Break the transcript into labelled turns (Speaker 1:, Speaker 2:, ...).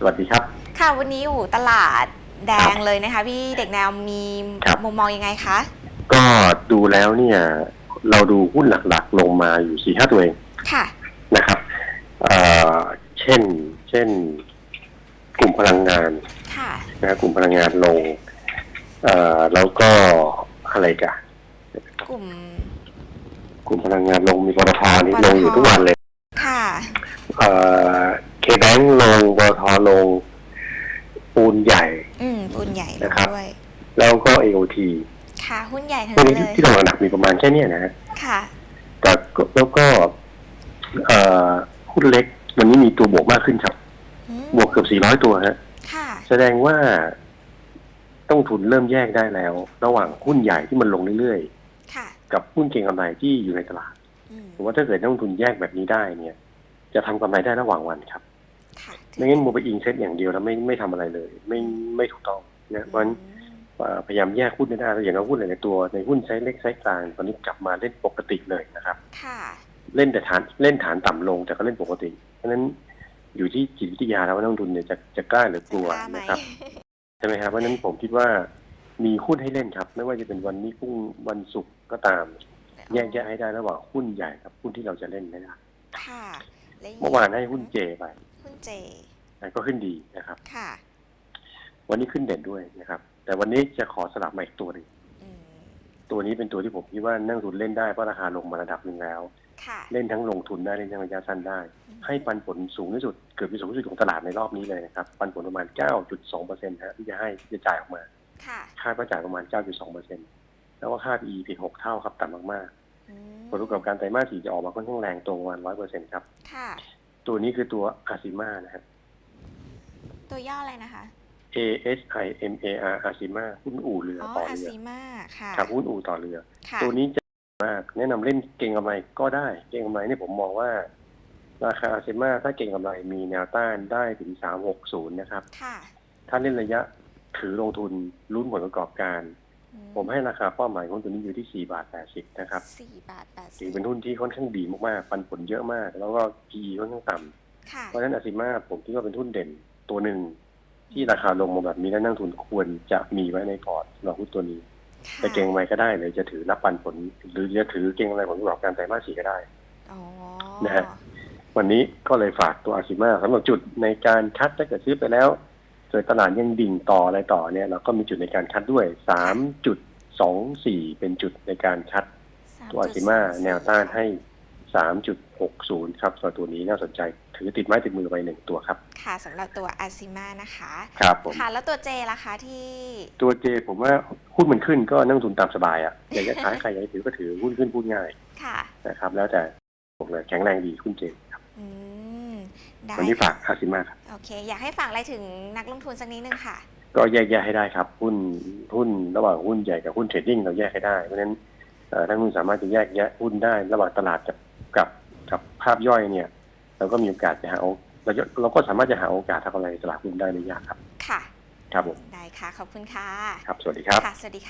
Speaker 1: สวัสดีครับ
Speaker 2: ค่ะวันนี้อยู่ตลาดแดงเลยนะคะพี่เด็กแนวมี
Speaker 1: ครับ
Speaker 2: มุมมองยังไงคะ
Speaker 1: ก็ดูแล้วเนี่ย เราดูหุ้นหลักๆ ลงมาอยู่สี่ห้าตัวเอง
Speaker 2: ค่ะ
Speaker 1: นะครับเอ่อเช่น เช่น กลุ่มพลังงาน
Speaker 2: ค่ะ
Speaker 1: นะกลุ่มพลังงานลงเอ่อแล้วก็อะไรกัน
Speaker 2: กลุ่ม
Speaker 1: กลุ่มพลังงานลงมีปตทนี่
Speaker 2: ปตท
Speaker 1: ลงอยู่ทุกวันเลย
Speaker 2: ค่ะ
Speaker 1: เอ่อเคแบงลงปตทลง ปูนใหญ่
Speaker 2: อืมปูนใหญ่ลง
Speaker 1: นะครับ
Speaker 2: ด้วย
Speaker 1: แล้วก็ AOT
Speaker 2: ค่ะ หุ้นใหญ่ทั้ง
Speaker 1: พวก
Speaker 2: นั้น
Speaker 1: นี้
Speaker 2: เลย
Speaker 1: ที่ลงหนักๆมีประมาณแค่เนี้ยนะฮะ
Speaker 2: ค่ะ
Speaker 1: แต่ก็แล้วก็เอ่อหุ้นเล็กวันนี้มีตัวบวกมากขึ้นครับ
Speaker 2: อืม
Speaker 1: บวกเกือบ 400 ตัวฮะ
Speaker 2: ค่ะ
Speaker 1: แสดงว่าต้องทุนเริ่มแยกได้แล้ว ระหว่างหุ้นใหญ่ที่มันลงเรื่อย
Speaker 2: ค่ะ
Speaker 1: ๆกับหุ้นเก็งกำไรที่อยู่ในตลาด
Speaker 2: อืม
Speaker 1: ผมว่าถ้าเกิดนักลงทุนแยกแบบนี้ได้เนี่ย จะทำกำไรได้ระหว่างวันครับ
Speaker 2: ค่ะ
Speaker 1: ไม่งั้นมัวไปอิงเซ็ตอย่างเดียวแล้วไม่ไม่ทำอะไรเลย ไม่ไม่ถูกต้อง นะเพราะฉะนั้น
Speaker 2: อืม
Speaker 1: เอ่อพยายามแยกหุ้นให้ได้แล้วอย่างเราหุ้นหลายๆตัวในหุ้นไซส์เล็กไซส์กลางตอนนี้กลับมาเล่นปกติเลยนะครับ
Speaker 2: ค่ะ
Speaker 1: เล่นแต่ฐานเล่นฐานต่ำลงแต่ก็เล่นปกติ เพราะฉะนั้นอยู่ที่จิตวิทยาแล้วว่านักลงทุนเนี่ยจะจะกล้าหรือกลัว
Speaker 2: จะกล้าไหม
Speaker 1: นะครับใช่ไหมครับเพราะฉะนั้นผมคิดว่ามีหุ้นให้เล่นครับ ไม่ว่าจะเป็นวันนี้พรุ่งวันศุกร์ก็ตาม แยกแยะให้ได้ระหว่างหุ้นใหญ่กับหุ้นที่เราจะเล่นได้
Speaker 2: ค่ะและ
Speaker 1: เมื่อวานให้หุ้นเจไป
Speaker 2: หุ้นเจ
Speaker 1: นะก็ขึ้นดีนะครับ
Speaker 2: ค่ะ
Speaker 1: วันนี้ขึ้นเด่นด้วยนะครับ แต่วันนี้จะขอสลับมาอีกตัวหนึง
Speaker 2: อืม
Speaker 1: ตัวนี้เป็นตัวที่ผมคิดว่านั่งทุนเล่นได้เพราะราคาลงมาระดับหนึ่งแล้ว
Speaker 2: ค่ะ
Speaker 1: เล่นทั้งลงทุนได้เล่นทั้งระยะสั้นได้ ให้ปันผลสูงที่สุดเกือบจะสูงที่สุดของตลาดในรอบนี้เลยนะครับ ปันผลประมาณ 9.2เปอร์เซ็นต์ฮะที่จะให้ที่จะจ่ายออกมา
Speaker 2: ค่ะ
Speaker 1: คาดว่าจ่ายประมาณ 9.2เปอร์เซ็นต์แล้วก็ค่า PE เพียง6เท่าครับต่ำมาก
Speaker 2: อืม
Speaker 1: ๆผลประกอบการไตรมาสสี่จะออกมาค่อนข้างแรงตรงประมาณ100เปอร์เซ็นต์ครับ
Speaker 2: ค่ะ
Speaker 1: ตัวนี้คือตัวอาซิมานะฮะ
Speaker 2: ตัวย่ออะไรนะคะ
Speaker 1: A S I M A R อาซิมาหุ้นอู่เรือ
Speaker 2: อ๋อ
Speaker 1: ต่อ
Speaker 2: อา
Speaker 1: เรือ
Speaker 2: ซีมาค่ะ
Speaker 1: ครับหุ้นอู่ต่อเรือ
Speaker 2: ค่ะ
Speaker 1: ตัวนี้จะมาก แนะนำเล่นเก่งกำไรก็ได้ เก่งกำไรเนี่ยผมมองว่า ราคาอาเซมาถ้าเก่งกำไรมีแนวต้านได้ถึง360นะครับ
Speaker 2: ค่ะ
Speaker 1: ถ้าเล่นระยะถือลงทุนลุ้นผลประกอบการ
Speaker 2: อื
Speaker 1: ผมให้ราคาเป้าหมายของตัวนี้อยู่ที่4บาท80นะครับ
Speaker 2: สี่บาทแปด
Speaker 1: ถื
Speaker 2: สิ
Speaker 1: อบเป็นหุ้นที่ค่อนข้างดีมากๆปันผลเยอะมาก แล้วก็ PE ค่อนข้างต่ำ
Speaker 2: ค่ะ
Speaker 1: เพราะฉะนั้นอาซิมาผมคิดว่าเป็นหุ้นเด่นตัวหนึ่ง ที่ราคาลงมาแบบนี้แล้วนักลงทุนควรจะมีไว้ในพอร์ตสำหรับหุ้นตัวนี้
Speaker 2: ค่ะ
Speaker 1: จะเก่งกำไรก็ได้หรือจะถือรับปันผล หรือจะถือเก่งกำไรผลประกอบการไตรมาสสี่ก็ได้
Speaker 2: อ๋อ
Speaker 1: นะฮะวันนี้ก็เลยฝากตัวอาซิมาสำหรับจุดในการคัดถ้าเกิดซื้อไปแล้วเกิดตลาดยังดิ่งต่ออะไรต่อเนี่ยเราก็มีจุดในการคัดด้วยสามจุดสองสี่เป็นจุดในการคัด
Speaker 2: 3.24
Speaker 1: ตัวอาซิมาแนวต้านให้สามจุดหกศูนย์ครับสำหรับตัวนี้น่าสนใจ ถือติดไม้ติดมือไปหนึ่งตัวครับ
Speaker 2: ค่ะสำหรับตัวอาซิมานะคะ
Speaker 1: ครับผม
Speaker 2: ค่ะแล้วตัวเจล่ะคะที่
Speaker 1: ตัวเจผมว่าหุ้นมันขึ้นก็นั่งทุนตามสบายอะอยากจะขายใครอยากจะถือก็ถือหุ้นขึ้นพูดง่าย
Speaker 2: ค่ะ
Speaker 1: นะครับ แล้วแต่ผมเลยแข็งแรงดีหุ้นเจครับ
Speaker 2: อืมได้
Speaker 1: วันนี้ฝาก
Speaker 2: ค่ะ
Speaker 1: อาซิมาครับ
Speaker 2: โอเค อยากให้ฝากอะไรถึงนักลงทุนสักนิดนึงค่ะ
Speaker 1: ก็แยกแยะให้ได้ครับหุ้นหุ้นระหว่างหุ้นใหญ่กับหุ้นเทรดดิ้งเราแยกให้ได้เพราะฉะนั้นเอ่อนักลงทุนสามารถจะแยกแยะหุ้นได้ ระหว่างตลาดกับกับกับภาพย่อยเนี่ย เราก็มีโอกาสจะหาโอเราจะเราก็สามารถจะหาโอกาสทำอะไรในตลาดหุ้นได้ไม่ยากครับ
Speaker 2: ค่ะ
Speaker 1: ครับผม
Speaker 2: ได้ค่ะ ขอบคุณค่ะ
Speaker 1: ครับ สวัสดีครับ
Speaker 2: ค่ะ สวัสดีค่ะ